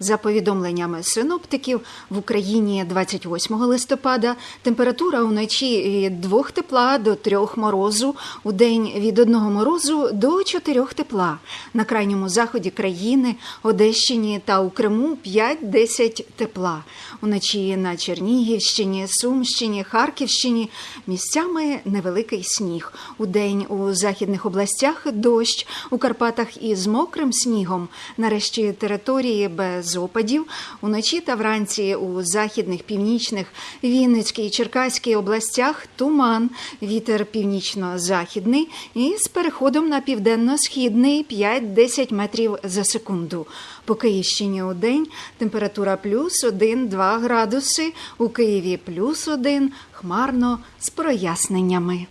За повідомленнями синоптиків, в Україні 28 листопада температура вночі від 2 тепла до 3 морозу, у день від 1 морозу до 4 тепла. На крайньому заході країни, Одещині та у Криму 5-10 тепла. Уночі на Чернігівщині, Сумщині, Харківщині місцями невеликий сніг. У день у західних областях дощ, у Карпатах із мокрим снігом. Нарешті території без опадів. Уночі та вранці у західних, північних, Вінницькій, Черкаській областях туман, вітер північно-західний і з переходом на південно-східний 5-10 метрів за секунду. По Київщині у день температура плюс 1-2 градуси, у Києві плюс 1, хмарно з проясненнями.